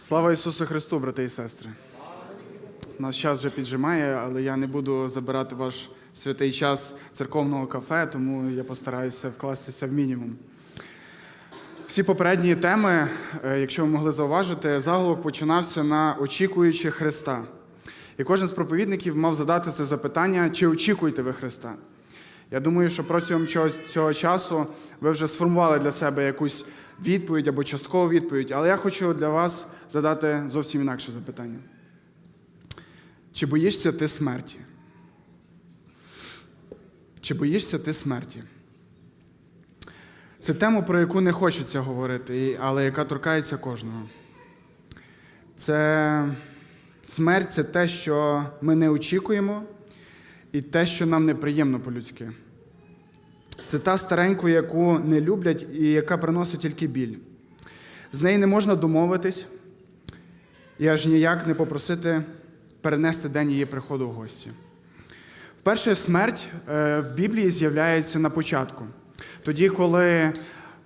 Слава Ісусу Христу, брати і сестри. Наш час вже піджимає, але я не буду забирати ваш святий час церковного кафе, тому я постараюся вкластися в мінімум. Всі попередні теми, е, якщо ви могли зауважити, заголовок починався на очікуючи Христа. І кожен з проповідників мав задати це запитання, чи очікуєте ви Христа? Я думаю, що протягом цього, цього часу ви вже сформували для себе якусь відповідь або часткову відповідь, але я хочу для вас задати зовсім інакше запитання. Чи боїшся ти смерті? Чи боїшся ти смерті? Це тема, про яку не хочеться говорити, але яка торкається кожного. Це смерть це те, що ми не очікуємо, і те, що нам неприємно по-людськи. Це та стареньку, яку не люблять і яка приносить тільки біль. З неї не можна домовитись і аж ніяк не попросити перенести день її приходу в гості. Вперше смерть е, в Біблії з'являється на початку. Тоді, коли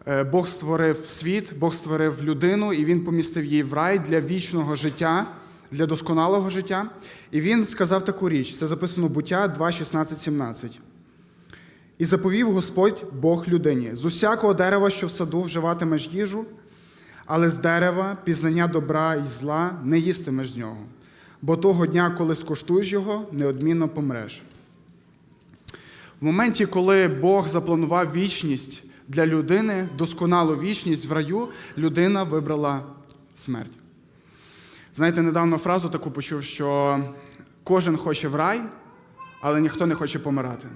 е, Бог створив світ, Бог створив людину, і Він помістив її в рай для вічного життя, для досконалого життя. І він сказав таку річ: це записано буття 2, 16, 17. І заповів Господь Бог людині: з усякого дерева, що в саду вживатимеш їжу, але з дерева пізнання добра і зла не їстимеш з нього, бо того дня, коли скуштуєш його, неодмінно помреш. В моменті, коли Бог запланував вічність для людини, досконалу вічність в раю, людина вибрала смерть. Знаєте, недавно фразу таку почув, що кожен хоче в рай, але ніхто не хоче помирати.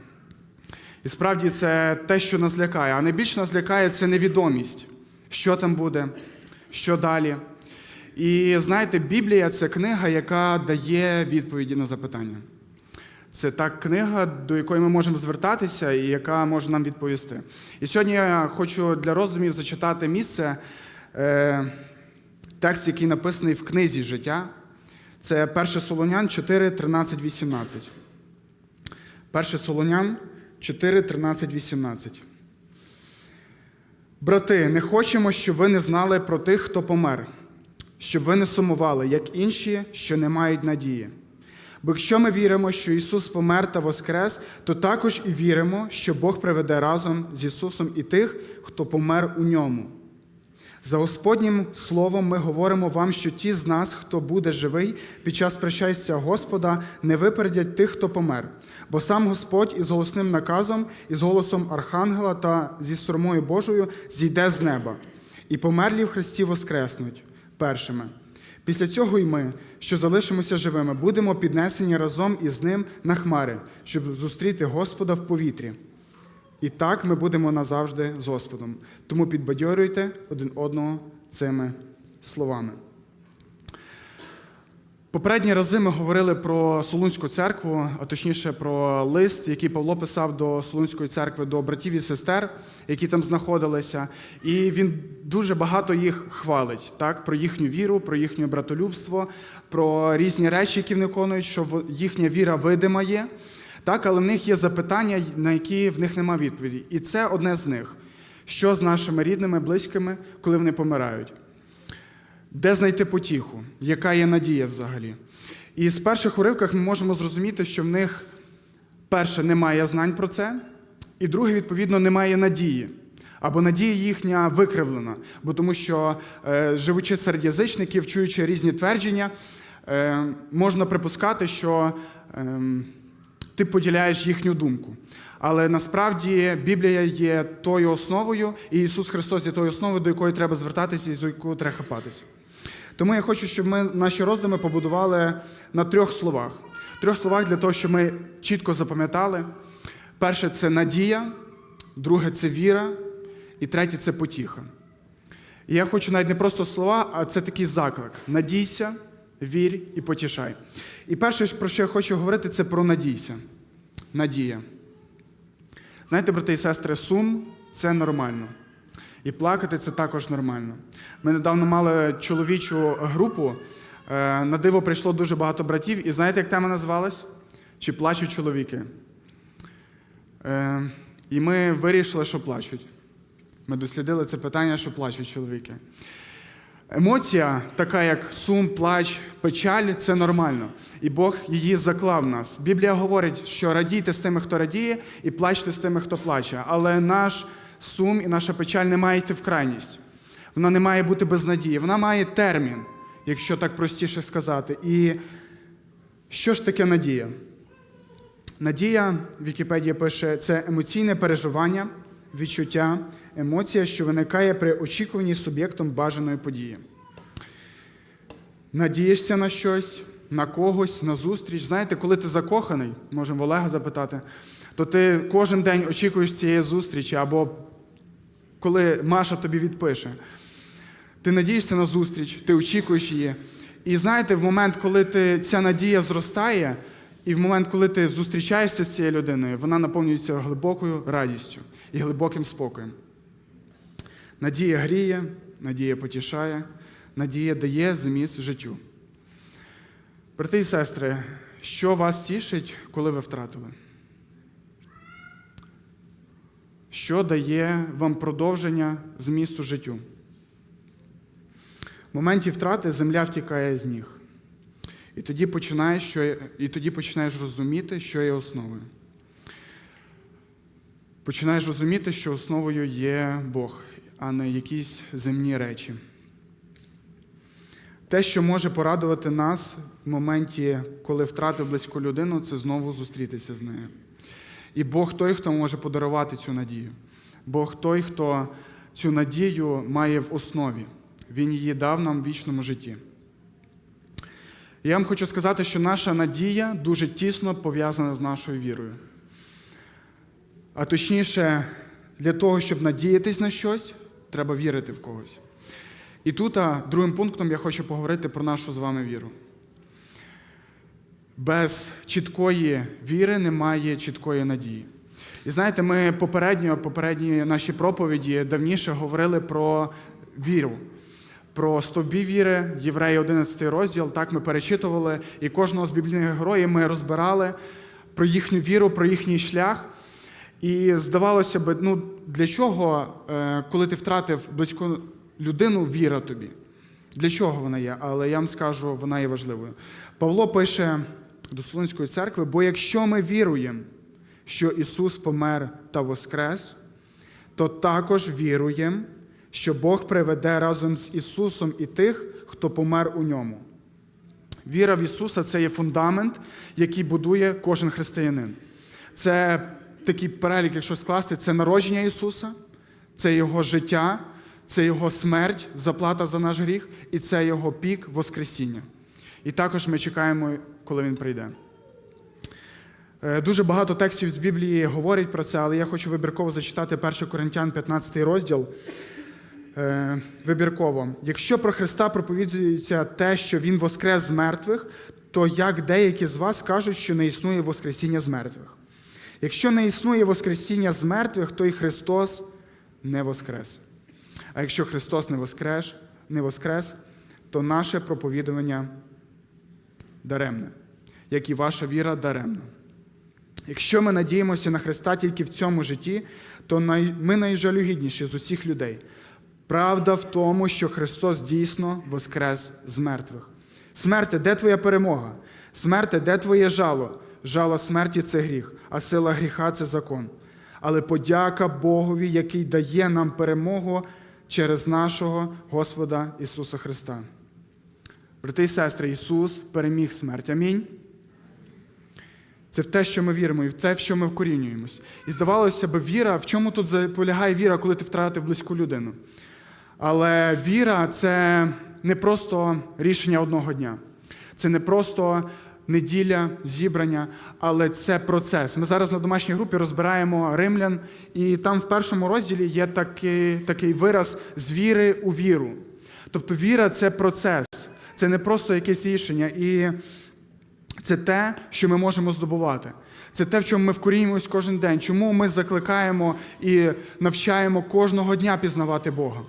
І справді це те, що нас лякає. А найбільше нас лякає це невідомість, що там буде, що далі. І знаєте, Біблія це книга, яка дає відповіді на запитання. Це та книга, до якої ми можемо звертатися і яка може нам відповісти. І сьогодні я хочу для роздумів зачитати місце, е, текст, який написаний в книзі життя. Це 1 Солонян 4, 13, 18. 1 Солонян 4, 13, 18. Брати, не хочемо, щоб ви не знали про тих, хто помер, щоб ви не сумували, як інші, що не мають надії. Бо якщо ми віримо, що Ісус помер та воскрес, то також і віримо, що Бог приведе разом з Ісусом і тих, хто помер у ньому. За Господнім словом ми говоримо вам, що ті з нас, хто буде живий під час пришестя Господа, не випередять тих, хто помер. Бо сам Господь із голосним наказом, із голосом Архангела та зі сурмою Божою зійде з неба, і померлі в Христі воскреснуть першими. Після цього й ми, що залишимося живими, будемо піднесені разом із ним на хмари, щоб зустріти Господа в повітрі. І так ми будемо назавжди з Господом. Тому підбадьорюйте один одного цими словами. Попередні рази ми говорили про Солунську церкву, а точніше про лист, який Павло писав до Солунської церкви, до братів і сестер, які там знаходилися. І він дуже багато їх хвалить, так? про їхню віру, про їхнє братолюбство, про різні речі, які вони виконують, що їхня віра видима є. Так, але в них є запитання, на які в них нема відповіді. І це одне з них. Що з нашими рідними, близькими, коли вони помирають? Де знайти потіху? Яка є надія взагалі? І з перших уривках ми можемо зрозуміти, що в них, перше, немає знань про це, і друге, відповідно, немає надії. Або надія їхня викривлена, бо тому що, е, живучи серед язичників, чуючи різні твердження, е, можна припускати, що е, ти поділяєш їхню думку. Але насправді Біблія є тою основою, і Ісус Христос є тою основою, до якої треба звертатися і за яку треба хапатися. Тому я хочу, щоб ми наші роздуми побудували на трьох словах. Трьох словах для того, щоб ми чітко запам'ятали. Перше це надія, друге це віра, і третє це потіха. І я хочу навіть не просто слова, а це такий заклик: надійся, вір і потішай. І перше, про що я хочу говорити, це про надійся. Надія. Знаєте, брати і сестри, сум це нормально. І плакати це також нормально. Ми недавно мали чоловічу групу. е, На диво прийшло дуже багато братів, і знаєте, як тема називалась? Чи плачуть чоловіки? Е, І ми вирішили, що плачуть. Ми дослідили це питання, що плачуть чоловіки. Емоція, така як сум, плач, печаль, це нормально. І Бог її заклав в нас. Біблія говорить, що радійте з тими, хто радіє, і плачте з тими, хто плаче. Але наш сум і наша печаль не має йти в крайність. Вона не має бути без надії. Вона має термін, якщо так простіше сказати. І що ж таке надія? Надія, Вікіпедія пише, це емоційне переживання, відчуття, емоція, що виникає при очікуванні суб'єктом бажаної події. Надієшся на щось, на когось, на зустріч. Знаєте, коли ти закоханий, можемо в Олега запитати, то ти кожен день очікуєш цієї зустрічі, або коли Маша тобі відпише. Ти надієшся на зустріч, ти очікуєш її. І знаєте, в момент, коли ти, ця надія зростає, і в момент, коли ти зустрічаєшся з цією людиною, вона наповнюється глибокою радістю і глибоким спокоєм. Надія гріє, надія потішає, надія дає зміст життю. Брати і сестри, що вас тішить, коли ви втратили? Що дає вам продовження змісту життю? В моменті втрати земля втікає з ніг. І тоді починаєш, що, і тоді починаєш розуміти, що є основою. Починаєш розуміти, що основою є Бог, а не якісь земні речі. Те, що може порадувати нас в моменті, коли втратив близьку людину, це знову зустрітися з нею. І Бог той, хто може подарувати цю надію. Бог той, хто цю надію має в основі. Він її дав нам в вічному житті. Я вам хочу сказати, що наша надія дуже тісно пов'язана з нашою вірою. А точніше, для того, щоб надіятись на щось, треба вірити в когось. І тут, другим пунктом, я хочу поговорити про нашу з вами віру. Без чіткої віри немає чіткої надії. І знаєте, ми попередньо, попередні наші проповіді давніше говорили про віру, про стовбі віри, Євреї 11 розділ. Так ми перечитували, і кожного з біблійних героїв ми розбирали про їхню віру, про їхній шлях. І здавалося б, ну для чого, е, коли ти втратив близьку людину, віра тобі? Для чого вона є? Але я вам скажу, вона є важливою. Павло пише до Солунської церкви: бо якщо ми віруємо, що Ісус помер та воскрес, то також віруємо, що Бог приведе разом з Ісусом і тих, хто помер у ньому. Віра в Ісуса це є фундамент, який будує кожен християнин. Це такий перелік, якщо скласти, це народження Ісуса, це Його життя, це Його смерть, заплата за наш гріх, і це Його пік Воскресіння. І також ми чекаємо, коли Він прийде. Е, Дуже багато текстів з Біблії говорять про це, але я хочу вибірково зачитати 1 Коринтян, 15 розділ. Е, Вибірково. Якщо про Христа проповідується те, що Він воскрес з мертвих, то як деякі з вас кажуть, що не існує Воскресіння з мертвих. Якщо не існує Воскресіння з мертвих, то і Христос не воскрес. А якщо Христос не воскрес, не воскрес, то наше проповідування даремне, як і ваша віра даремна. Якщо ми надіємося на Христа тільки в цьому житті, то ми найжалюгідніші з усіх людей. Правда в тому, що Христос дійсно воскрес з мертвих. Смерте, де твоя перемога? Смерте, де твоє жало? Жало смерті це гріх, а сила гріха це закон. Але подяка Богові, який дає нам перемогу через нашого Господа Ісуса Христа. Брати і сестри, Ісус переміг смерть. Амінь. Це в те, що ми віримо, і в те, в що ми вкорінюємось. І здавалося б, віра, в чому тут полягає віра, коли ти втратив близьку людину? Але віра це не просто рішення одного дня. Це не просто неділя, зібрання, але це процес. Ми зараз на домашній групі розбираємо римлян, і там в першому розділі є такий, такий вираз з віри у віру. Тобто віра це процес, це не просто якесь рішення. І це те, що ми можемо здобувати. Це те, в чому ми вкорінюємось кожен день. Чому ми закликаємо і навчаємо кожного дня пізнавати Бога.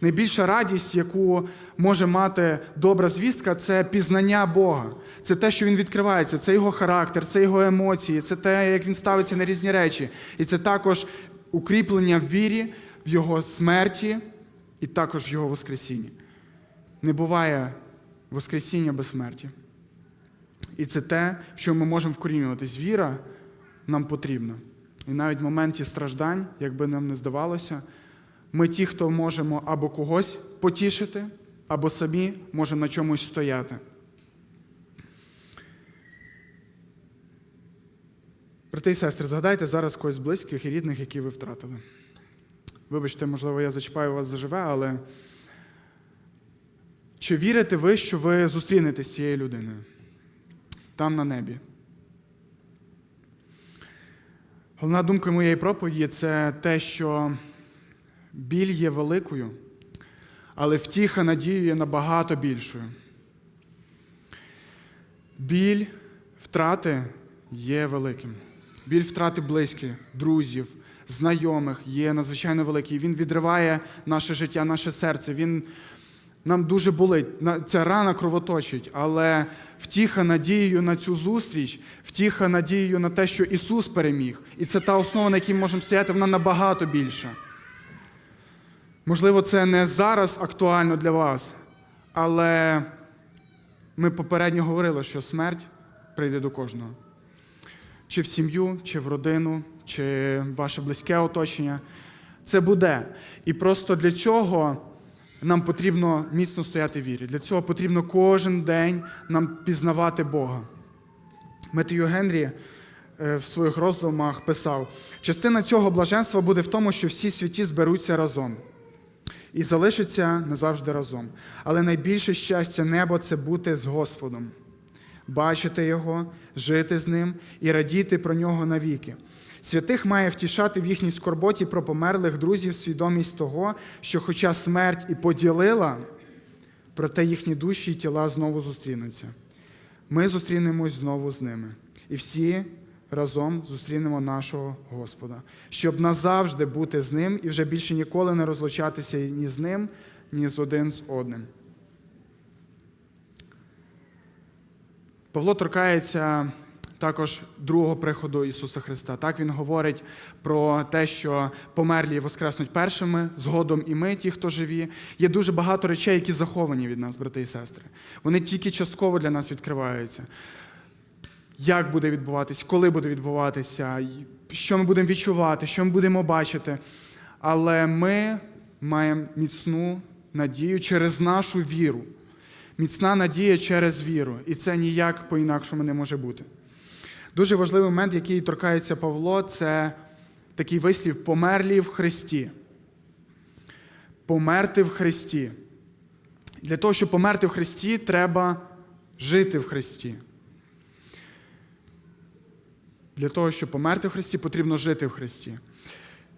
Найбільша радість, яку може мати добра звістка, це пізнання Бога. Це те, що він відкривається, це його характер, це його емоції, це те, як він ставиться на різні речі. І це також укріплення в вірі, в його смерті і також в його Воскресінні. не буває Воскресіння без смерті. І це те, в чому ми можемо вкорінюватись. Віра нам потрібна. І навіть в моменті страждань, як би нам не здавалося, ми ті, хто можемо або когось потішити, або самі можемо на чомусь стояти. Брати і сестри, згадайте зараз когось близьких і рідних, які ви втратили. Вибачте, можливо, я зачіпаю вас заживе, але чи вірите ви, що ви зустрінетесь з цією людиною там на небі? Головна думка моєї проповіді це те, що біль є великою, але втіха надію є набагато більшою. Біль втрати є великим. Біль втрати близьких, друзів, знайомих є надзвичайно великий. Він відриває наше життя, наше серце. Він нам дуже болить. Ця рана кровоточить, але втіха надією на цю зустріч, втіха надією на те, що Ісус переміг. І це та основа, на якій ми можемо стояти, вона набагато більша. Можливо, це не зараз актуально для вас, але ми попередньо говорили, що смерть прийде до кожного. Чи в сім'ю, чи в родину, чи в ваше близьке оточення. Це буде. І просто для цього нам потрібно міцно стояти в вірі. Для цього потрібно кожен день нам пізнавати Бога. Метью Генрі е, в своїх роздумах писав: частина цього блаженства буде в тому, що всі святі зберуться разом і залишаться назавжди разом. Але найбільше щастя неба це бути з Господом, бачити Його, жити з ним і радіти про нього навіки. Святих має втішати в їхній скорботі про померлих друзів свідомість того, що, хоча смерть і поділила, проте їхні душі і тіла знову зустрінуться. Ми зустрінемось знову з ними. І всі разом зустрінемо нашого Господа, щоб назавжди бути з ним і вже більше ніколи не розлучатися ні з ним, ні з один з одним. Павло торкається також другого приходу Ісуса Христа. Так він говорить про те, що померлі воскреснуть першими, згодом і ми, ті, хто живі. Є дуже багато речей, які заховані від нас, брати і сестри. Вони тільки частково для нас відкриваються. Як буде відбуватись, коли буде відбуватися, що ми будемо відчувати, що ми будемо бачити. Але ми маємо міцну надію через нашу віру. Міцна надія через віру. І це ніяк по-інакшому не може бути. Дуже важливий момент, який торкається Павло, це такий вислів померлі в Христі. Померти в Христі. Для того, щоб померти в Христі, треба жити в Христі. Для того, щоб померти в Христі, потрібно жити в Христі.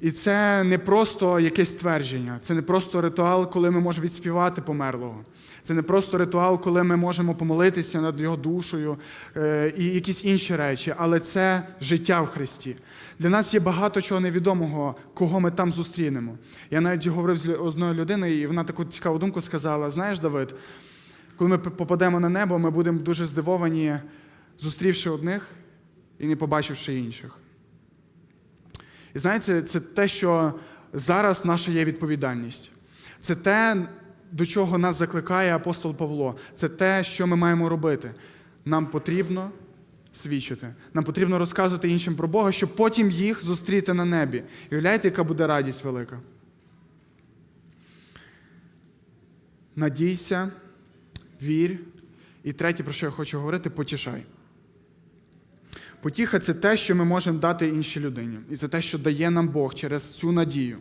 І це не просто якесь твердження, це не просто ритуал, коли ми можемо відспівати померлого. Це не просто ритуал, коли ми можемо помолитися над його душею е, і якісь інші речі, але це життя в Христі. Для нас є багато чого невідомого, кого ми там зустрінемо. Я навіть говорив з одною людиною, і вона таку цікаву думку сказала: знаєш, Давид, коли ми попадемо на небо, ми будемо дуже здивовані, зустрівши одних і не побачивши інших. І знаєте, це те, що зараз наша є відповідальність. Це те, до чого нас закликає апостол Павло. Це те, що ми маємо робити. Нам потрібно свідчити. Нам потрібно розказувати іншим про Бога, щоб потім їх зустріти на небі. І уявляєте, яка буде радість велика? Надійся, вір. І третє, про що я хочу говорити, потішай. Потіха це те, що ми можемо дати іншій людині. І це те, що дає нам Бог через цю надію.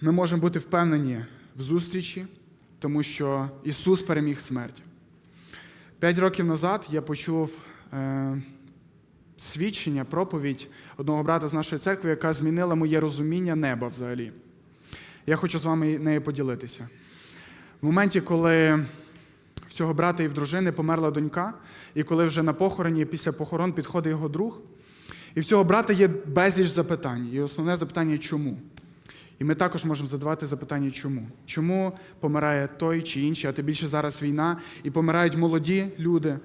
Ми можемо бути впевнені в зустрічі, тому що Ісус переміг смерть. П'ять років назад я почув е, свідчення, проповідь одного брата з нашої церкви, яка змінила моє розуміння неба взагалі. Я хочу з вами нею поділитися. В моменті, коли цього брата і в дружини померла донька, і коли вже на похороні, після похорон підходить його друг, і в цього брата є безліч запитань. І основне запитання чому? І ми також можемо задавати запитання, чому? Чому помирає той чи інший, а тим більше зараз війна, і помирають молоді люди.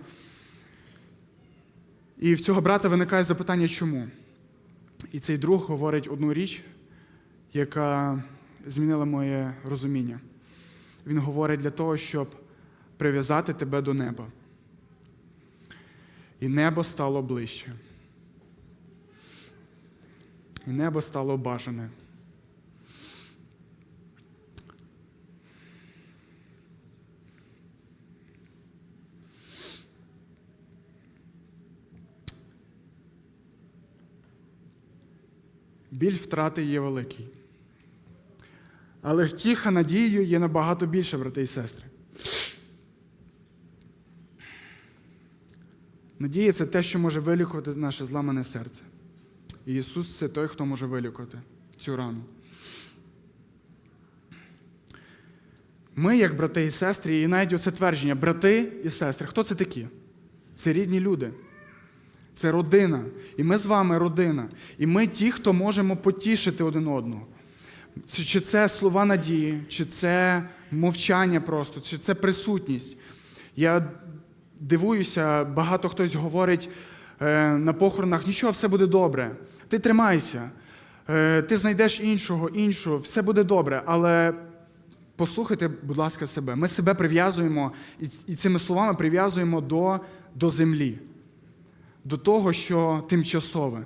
І в цього брата виникає запитання, чому? І цей друг говорить одну річ, яка змінила моє розуміння. Він говорить для того, щоб прив'язати тебе до неба. І небо стало ближче. І небо стало бажане. Біль втрати є великий. Але втіха надією є набагато більше, брати і сестри. Надія це те, що може вилікувати наше зламане серце. І Ісус це той, хто може вилікувати цю рану. Ми, як брати і сестри, і навіть оце твердження, брати і сестри, хто це такі? Це рідні люди. Це родина. І ми з вами родина. І ми ті, хто можемо потішити один одного. Чи- це слова надії, чи це мовчання просто, чи це присутність. Я дивуюся, багато хтось говорить е, на похоронах, нічого, все буде добре. Ти тримайся, е, ти знайдеш іншого, іншого, все буде добре. Але послухайте, будь ласка, себе. Ми себе прив'язуємо і, цими словами прив'язуємо до, до землі, до того, що тимчасове.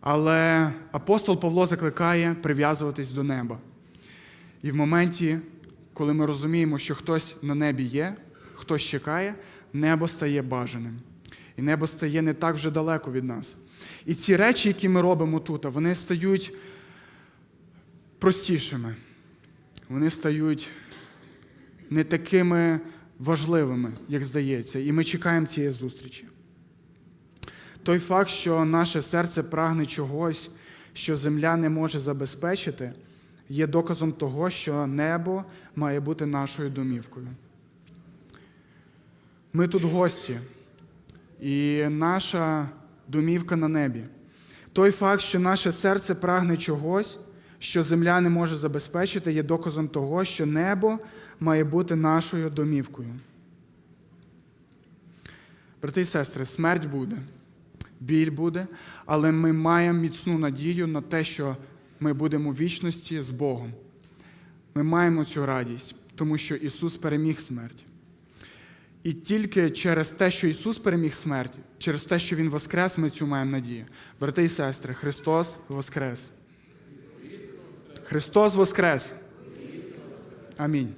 Але апостол Павло закликає прив'язуватись до неба. І в моменті, коли ми розуміємо, що хтось на небі є, хтось чекає, небо стає бажаним. І небо стає не так вже далеко від нас. І ці речі, які ми робимо тут, вони стають простішими. Вони стають не такими важливими, як здається. І ми чекаємо цієї зустрічі. Той факт, що наше серце прагне чогось, що земля не може забезпечити, є доказом того, що небо має бути нашою домівкою. Ми тут гості, і наша домівка на небі. Той факт, що наше серце прагне чогось, що земля не може забезпечити, є доказом того, що небо має бути нашою домівкою. Брати і сестри, смерть буде, біль буде, але ми маємо міцну надію на те, що ми будемо в вічності з Богом. Ми маємо цю радість, тому що Ісус переміг смерть. І тільки через те, що Ісус переміг смерть, через те, що Він воскрес, ми цю маємо надію. Брати і сестри, Христос воскрес. Христос воскрес. Амінь.